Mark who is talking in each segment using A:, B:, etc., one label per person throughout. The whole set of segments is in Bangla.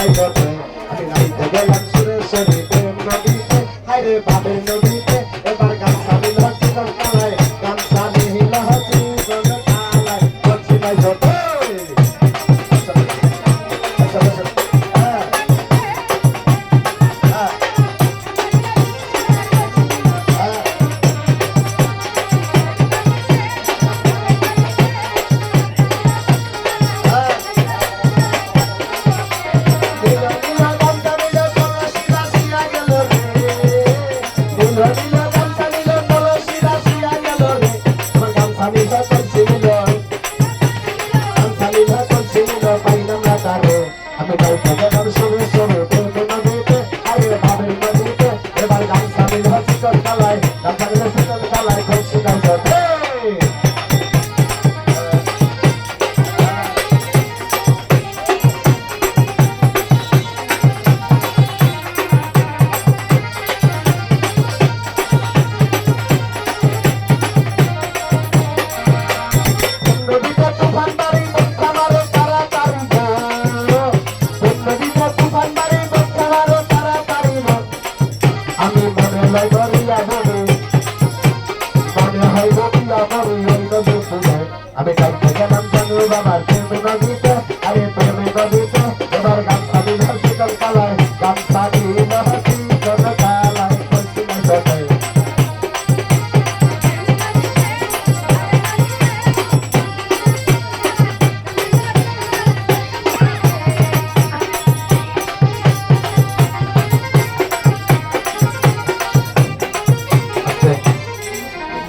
A: নাই বটে আমি নাই দেবে সুরে সরে প্রেম নদীতে হায় রে বাবের নদী জানো আমি গল্প জানার শুরু শুরু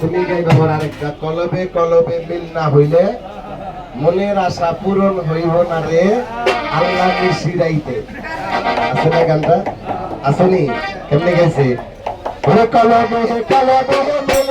A: তুমি গাই বাবার আরেকটা কলবে কলবে মিল না হইলে মনের আশা পূরণ হইব না রে আল্লাহকে সিরাইতে আছে না গানটা? আসেনি কেমনে গেছে কলবে কলবে